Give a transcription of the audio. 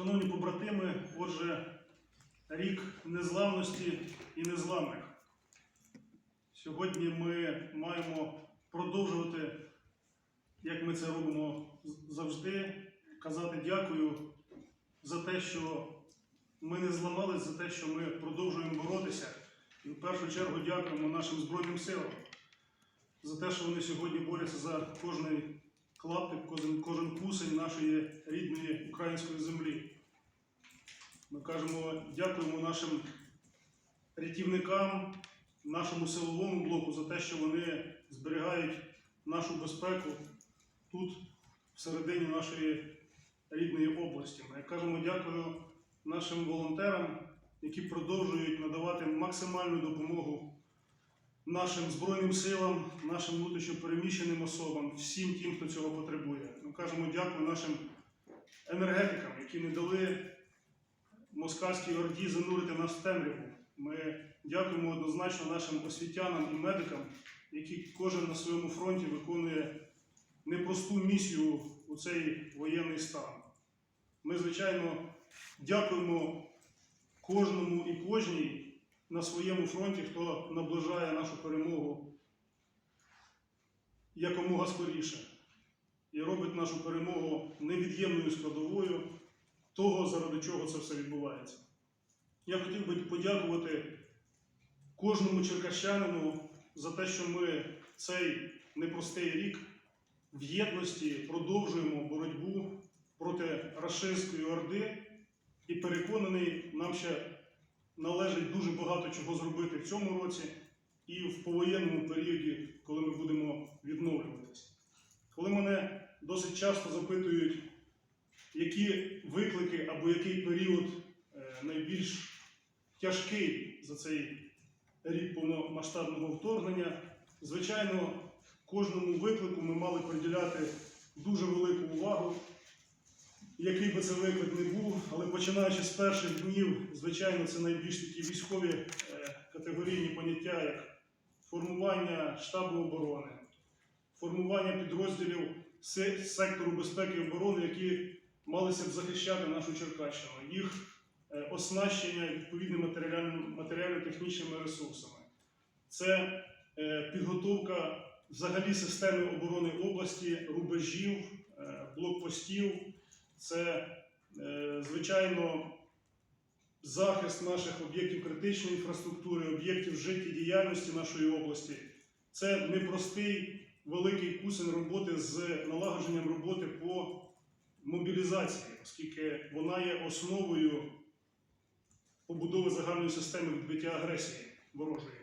Шановні побратими, отже, рік незламності і незламних. Сьогодні ми маємо продовжувати, як ми це робимо завжди, казати дякую за те, що ми не зламались, за те, що ми продовжуємо боротися. І в першу чергу дякуємо нашим Збройним силам за те, що вони сьогодні борються за кожний клаптик, кожен, кожен кусень нашої рідної української землі. Ми кажемо, дякуємо нашим рятівникам, нашому силовому блоку за те, що вони зберігають нашу безпеку тут, всередині нашої рідної області. Ми кажемо дякую нашим волонтерам, які продовжують надавати максимальну допомогу нашим Збройним силам, нашим внутрішньопереміщеним особам, всім тим, хто цього потребує. Ми кажемо дякую нашим енергетикам, які не дали москальській орді занурити нас в темряву. Ми дякуємо однозначно нашим освітянам і медикам, які кожен на своєму фронті виконує непросту місію у цей воєнний стан. Ми, звичайно, дякуємо кожному і кожній на своєму фронті, хто наближає нашу перемогу якомога скоріше і робить нашу перемогу невід'ємною складовою того, заради чого це все відбувається. Я хотів би подякувати кожному черкащанину за те, що ми цей непростий рік в єдності продовжуємо боротьбу проти рашистської орди і переконаний, нам ще належить дуже багато чого зробити в цьому році і в повоєнному періоді, коли ми будемо відновлюватися. Коли мене досить часто запитують, які виклики або який період е, найбільш тяжкий за цей рік повномасштабного вторгнення, звичайно, кожному виклику ми мали приділяти дуже велику увагу який би це виклик не був, але починаючи з перших днів, звичайно, це найбільш такі військові е, категорійні поняття, як формування штабу оборони, формування підрозділів сектору безпеки і оборони, які малися б захищати нашу Черкащину, їх е, оснащення відповідними матеріально-технічними ресурсами. Це е, підготовка взагалі системи оборони області, рубежів, блокпостів. Це, е, звичайно, захист наших об'єктів критичної інфраструктури, об'єктів життєдіяльності нашої області. Це непростий великий кусень роботи з налагодженням роботи по мобілізації, оскільки вона є основою побудови загальної системи відбиття агресії ворожої.